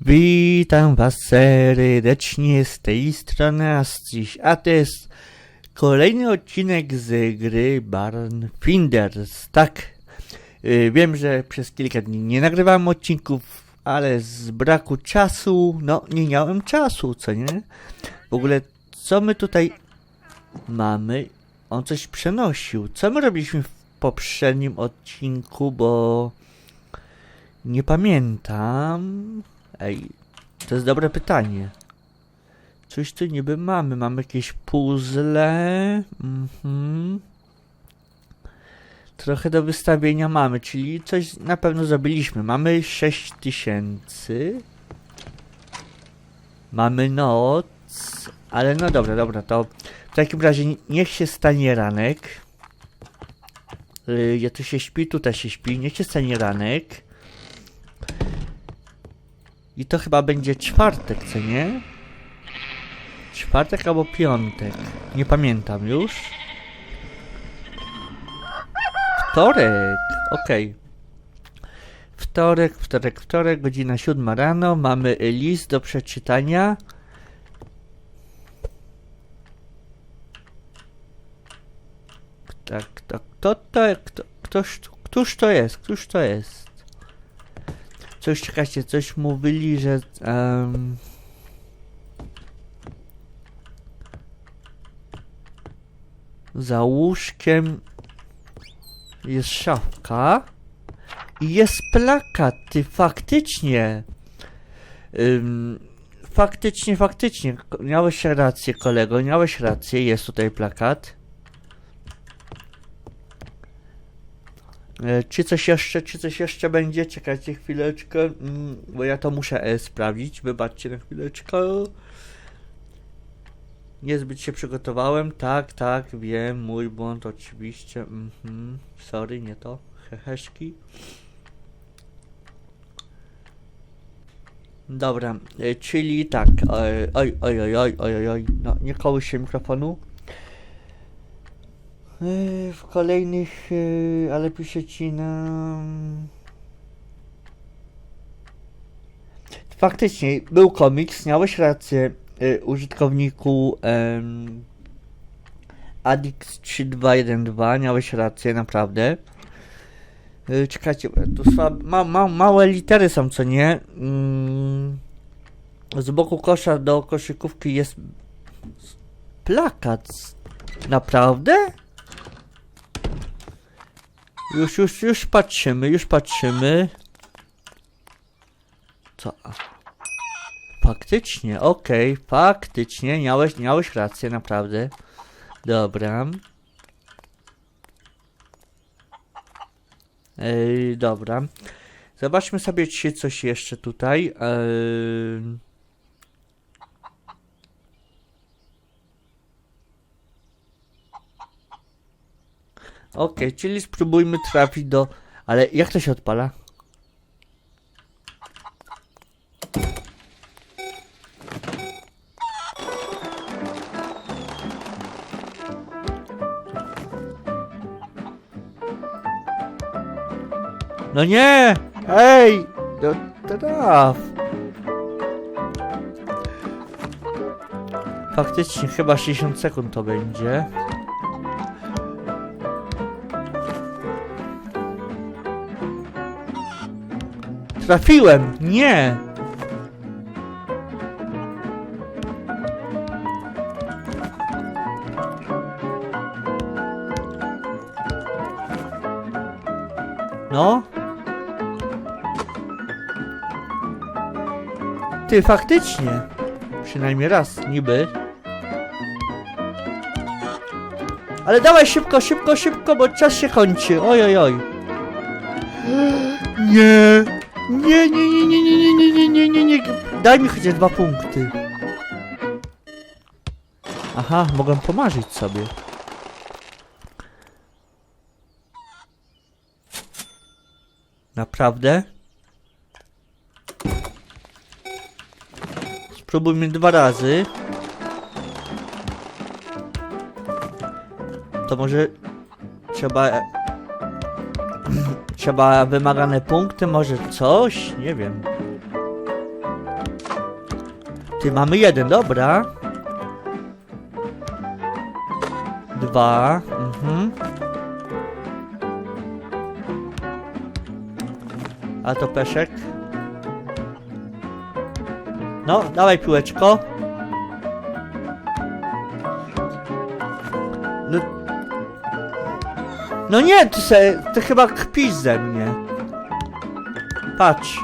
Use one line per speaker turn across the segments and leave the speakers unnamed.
Witam was serdecznie z tej strony Ascis, a to jest kolejny odcinek z gry Barn Finders. Tak, y, wiem, że przez kilka dni nie nagrywałem odcinków, ale z braku czasu, no nie miałem czasu, co nie? W ogóle, co my tutaj mamy? On coś przenosił. Co my robiliśmy w poprzednim odcinku, bo nie pamiętam. Ej, to jest dobre pytanie. Coś tu niby mamy. Mamy jakieś puzzle. Mhm. Trochę do wystawienia mamy, czyli coś na pewno zrobiliśmy. Mamy 6000. Mamy noc. Ale no dobra, dobra, to w takim razie niech się stanie ranek. Yy, ja tu się śpi, tutaj się śpi. Niech się stanie ranek. I to chyba będzie czwartek, co nie? Czwartek albo piątek. Nie pamiętam już. Wtorek. Okej. Wtorek, wtorek, wtorek, godzina siódma rano. Mamy list do przeczytania. Tak, kto, kto to, kto, ktoś, któż to jest, któż to jest? Coś, czekajcie, coś mówili, że... em, za łóżkiem jest szafka i jest plakat, ty faktycznie. Ym, faktycznie, faktycznie. Miałeś rację, kolego, miałeś rację, jest tutaj plakat. Czy coś jeszcze, czy coś jeszcze będzie? Czekajcie chwileczkę, mm, bo ja to muszę e, sprawdzić. Wybaczcie na chwileczkę. Niezbyt się przygotowałem. Tak, tak, wiem, mój błąd oczywiście. Mhm. Sorry, nie to. Heheszki. Dobra, e, czyli tak. e, Oj, oj, oj, oj, oj, oj. No, nie kołuj się mikrofonu. Yy, W kolejnych, yy, ale pisze ci na... Faktycznie, był komiks, miałeś rację, yy, użytkowniku um, Adix3212, miałeś rację, naprawdę. Czekajcie, tu ma, ma, małe litery są, co nie? Mm, z boku kosza do koszykówki jest plakat. Naprawdę? Już, już, już patrzymy, już patrzymy. Co? Faktycznie, okej, faktycznie, miałeś, miałeś rację, naprawdę. Dobra. Ej, dobra. Zobaczmy sobie, czy coś jeszcze tutaj. Ej... Okej, czyli spróbujmy trafić do... Ale jak to się odpala? No nie! Ej! No traf! Faktycznie chyba 60 sekund to będzie. Trafiłem! Nie! No? Ty, faktycznie. Przynajmniej raz, niby. Ale dawaj szybko, szybko, szybko, bo czas się kończy. Oj, oj, oj. Nie. Nie, nie, nie, nie, nie, nie, nie, nie, nie, nie, nie. Daj mi chociaż dwa punkty. Aha, mogę pomarzyć sobie. Naprawdę? Spróbujmy dwa razy. To może trzeba Trzeba wymagane punkty, może coś? Nie wiem. Ty, mamy jeden, dobra. Dwa, mhm. A to peszek. No, dawaj piłeczko. No nie, ty, se, ty chyba kpisz ze mnie. Patrz.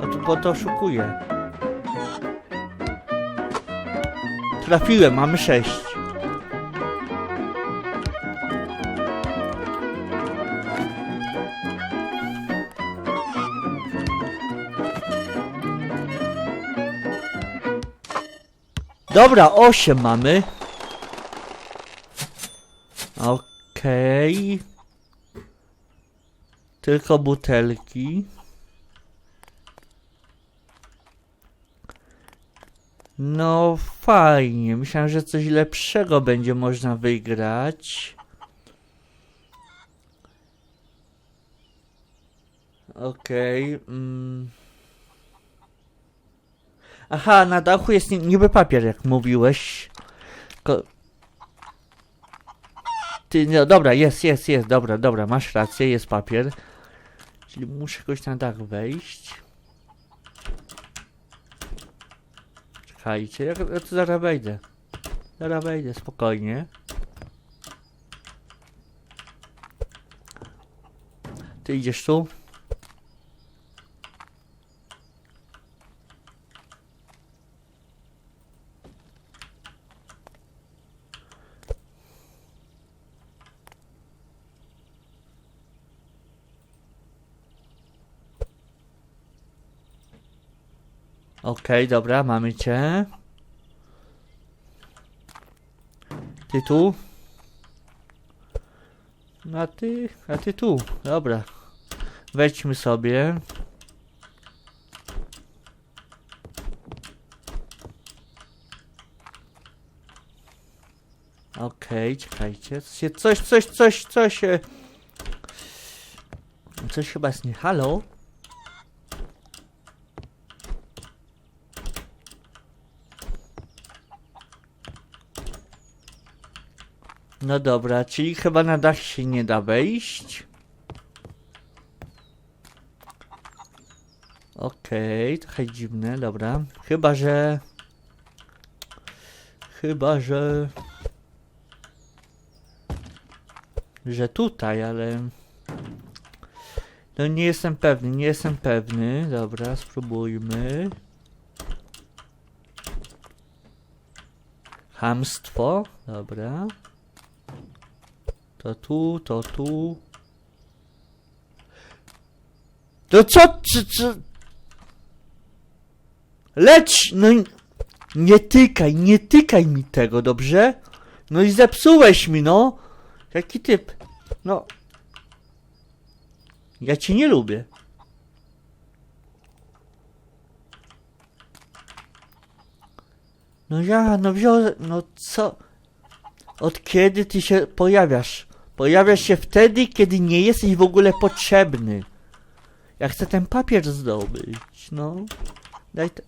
No to, bo to oszukuje. Trafiłem, mamy sześć. Dobra, osiem mamy. Okej. Tylko butelki. No fajnie. Myślałem, że coś lepszego będzie można wygrać. Okej. mm. Aha, na dachu jest ni- niby papier, jak mówiłeś. Ko Ty, no dobra, jest, jest, jest, dobra, dobra, masz rację, jest papier. Czyli muszę jakoś na dach wejść. Czekajcie, ja, ja tu zaraz wejdę. Zaraz wejdę, spokojnie. Ty idziesz tu? Okej, dobra, mamy cię. Ty tu? A ty, a ty tu, dobra. Wejdźmy sobie. Okej, czekajcie. Coś, się- coś, coś, coś, coś. e, Coś chyba jest nie. Halo? No dobra, czyli chyba na dach się nie da wejść. Okej, trochę dziwne, dobra. Chyba, że... Chyba, że... Że tutaj, ale... No nie jestem pewny, nie jestem pewny. Dobra, spróbujmy. Hamstwo, dobra. To tu, to tu. To co, czy, czy... Leć, no i- nie tykaj, nie tykaj mi tego, dobrze? No i zepsułeś mi, no. Jaki typ? No. Ja cię nie lubię. No ja, no wziąłem, no co? Od kiedy ty się pojawiasz? Pojawiasz się wtedy, kiedy nie jesteś w ogóle potrzebny. Ja chcę ten papier zdobyć, no. Daj te...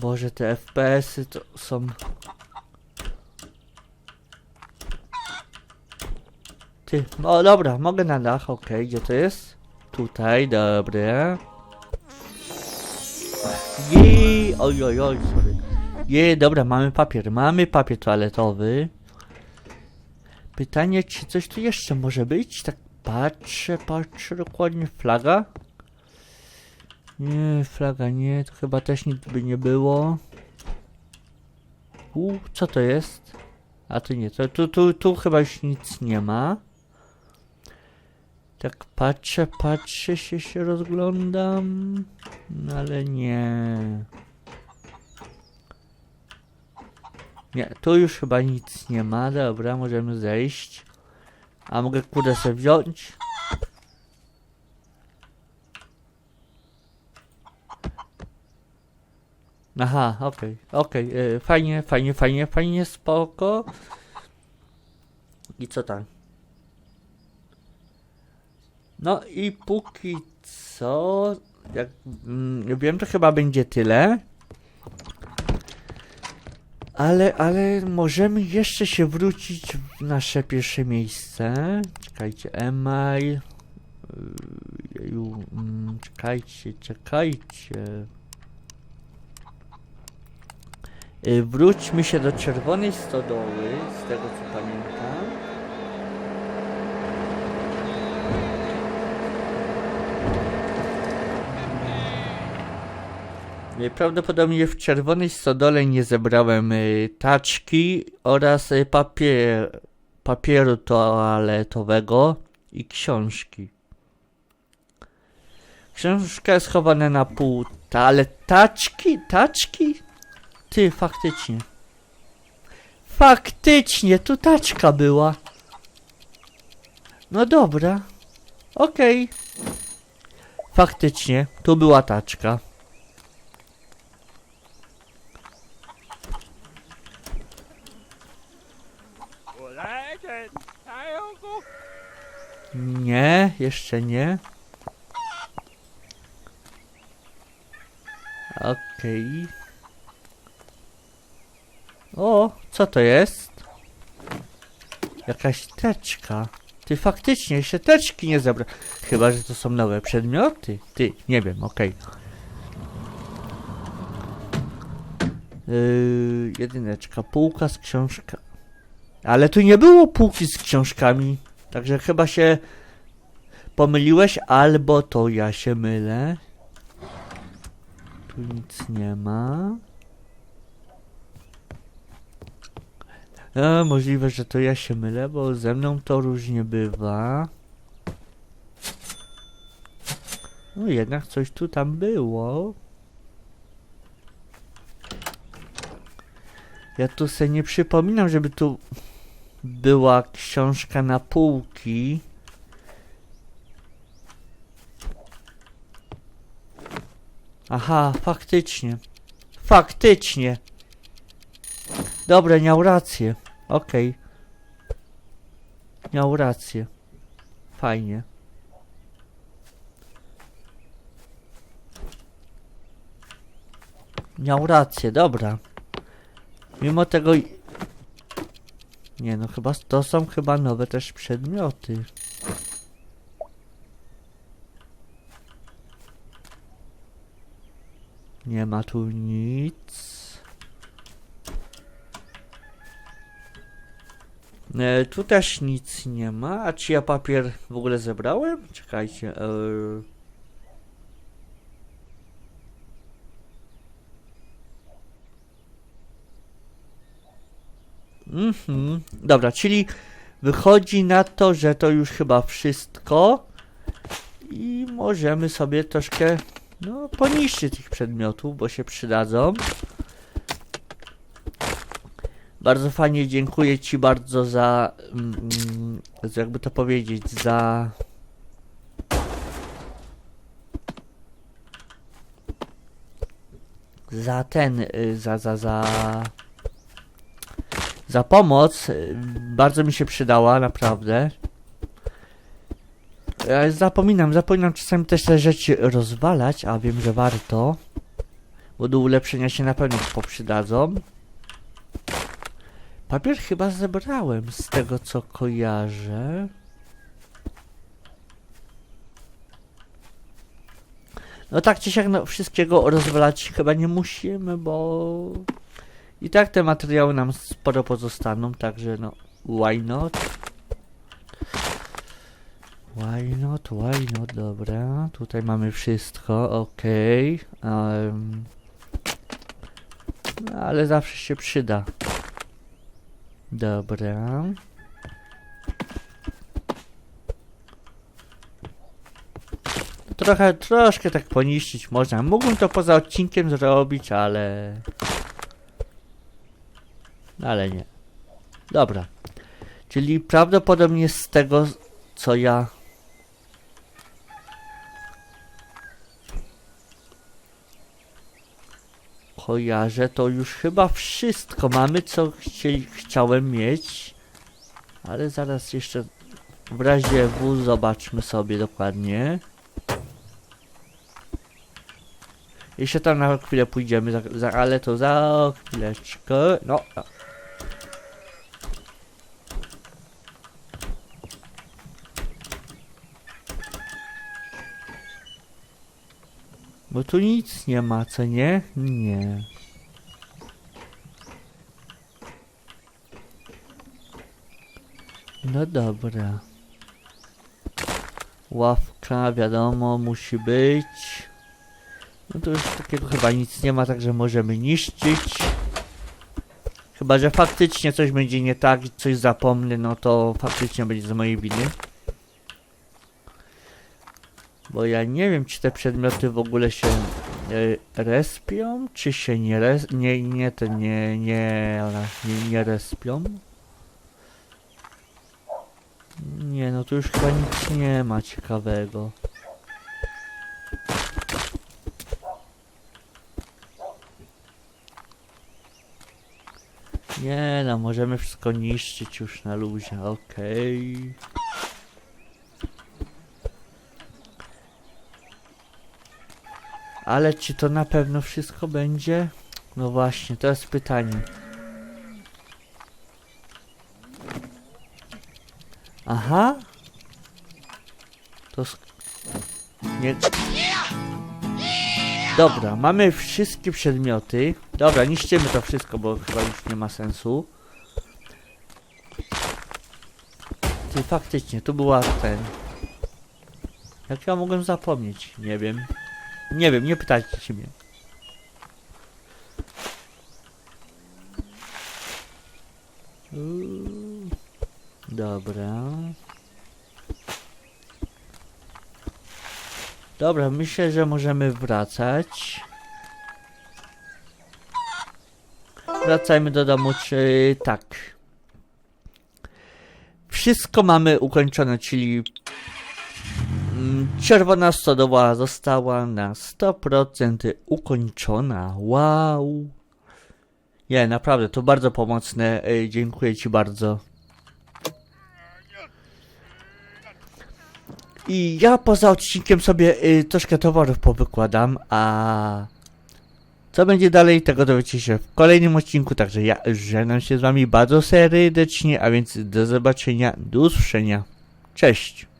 Boże, te FPS-y to są... Ty, o dobra, mogę na dach, okej, gdzie to jest? Tutaj, dobra. Jej, oj, oj, oj, sorry. Je, dobra, mamy papier, mamy papier toaletowy. Pytanie, czy coś tu jeszcze może być? Tak patrzę, patrzę dokładnie. Flaga? Nie, flaga nie, to chyba też nic by nie było. U, co to jest? A tu nie, to tu, tu, tu chyba już nic nie ma. Tak patrzę, patrzę się, się rozglądam, no ale nie. Nie, tu już chyba nic nie ma, dobra, możemy zejść. A mogę kurde sobie wziąć? Aha, okej, okej, e, fajnie, fajnie, fajnie, fajnie, spoko. I co tam? No i póki co, jak mm, wiem, to chyba będzie tyle. Ale, ale możemy jeszcze się wrócić w nasze pierwsze miejsce. Czekajcie, email. Jeju, mm, czekajcie, czekajcie. Yy, Wróćmy się do czerwonej stodoły, z tego co pamiętam. Yy, Prawdopodobnie w czerwonej stodole nie zebrałem y, taczki oraz y, papier, papieru toaletowego i książki. Książka jest schowana na pół, ale taczki, taczki? Ty, faktycznie. Faktycznie, tu taczka była. No dobra. Okej. Faktycznie, tu była taczka. Nie, jeszcze nie. Okej. O, co to jest? Jakaś teczka. Ty faktycznie jeszcze teczki nie zebra. Chyba, że to są nowe przedmioty. Ty, nie wiem, okej. Yy, jedyneczka, półka z książka. Ale tu nie było półki z książkami. Także chyba się pomyliłeś, albo to ja się mylę. Tu nic nie ma. E, możliwe, że to ja się mylę, bo ze mną to różnie bywa. No jednak coś tu tam było. Ja tu sobie nie przypominam, żeby tu była książka na półki. Aha, faktycznie. Faktycznie. Dobra, miał rację. Okej. Miał rację. Fajnie. Miał rację, dobra. Mimo tego... Nie no, chyba to są chyba nowe też przedmioty. Nie ma tu nic. E, tu też nic nie ma. A czy ja papier w ogóle zebrałem? Czekajcie. E... Mhm. Dobra, czyli wychodzi na to, że to już chyba wszystko. I możemy sobie troszkę no, poniszczyć tych przedmiotów, bo się przydadzą. Bardzo fajnie dziękuję Ci bardzo za, mm, mm, jakby to powiedzieć, za za ten, y, za, za, za za pomoc. y, Bardzo mi się przydała, naprawdę. Zapominam, zapominam czasami też te rzeczy rozwalać, a wiem, że warto. Bo do ulepszenia się na pewno poprzydadzą. Papier chyba zebrałem z tego co kojarzę. No tak czy siak, no wszystkiego rozwalać chyba nie musimy, bo i tak te materiały nam sporo pozostaną, także no why not? Why not, why not, dobra. Tutaj mamy wszystko, okej. em, no ale zawsze się przyda. Dobra. Trochę, troszkę tak poniszczyć można. Mógłbym to poza odcinkiem zrobić, ale... Ale nie. Dobra. Czyli prawdopodobnie z tego, co ja... Kojarzę, to już chyba wszystko mamy, co chci chciałem mieć. Ale zaraz jeszcze w razie W zobaczmy sobie dokładnie. Jeszcze tam na chwilę pójdziemy, za, za, ale to za chwileczkę. No. no. Bo tu nic nie ma, co nie? Nie. No dobra. Ławka, wiadomo, musi być. No to już takiego chyba nic nie ma, także możemy niszczyć. Chyba, że faktycznie coś będzie nie tak, coś zapomnę, no to faktycznie będzie z mojej winy. Bo ja nie wiem, czy te przedmioty w ogóle się e, respią, czy się nie res... Nie, nie, te nie, nie, nie, nie respią. Nie, no tu już chyba nic nie ma ciekawego. Nie no, możemy wszystko niszczyć już na luzie, okej. Ale czy to na pewno wszystko będzie? No właśnie, to jest pytanie. Aha. To nie. Dobra, mamy wszystkie przedmioty. Dobra, niszczymy to wszystko, bo chyba już nie ma sensu. Ty faktycznie, tu była ten. Jak ja mogłem zapomnieć? Nie wiem. Nie wiem, nie pytajcie się mnie. Dobra. Dobra, myślę, że możemy wracać. Wracajmy do domu, czy tak. Wszystko mamy ukończone, czyli czerwona stodoła została na 100% ukończona. Wow. Nie, naprawdę, to bardzo pomocne. Ej, Dziękuję Ci bardzo. I ja poza odcinkiem sobie y, troszkę towarów powykładam, a co będzie dalej, tego dowiecie się w kolejnym odcinku, także ja żegnam się z wami bardzo serdecznie, a więc do zobaczenia, do usłyszenia. Cześć!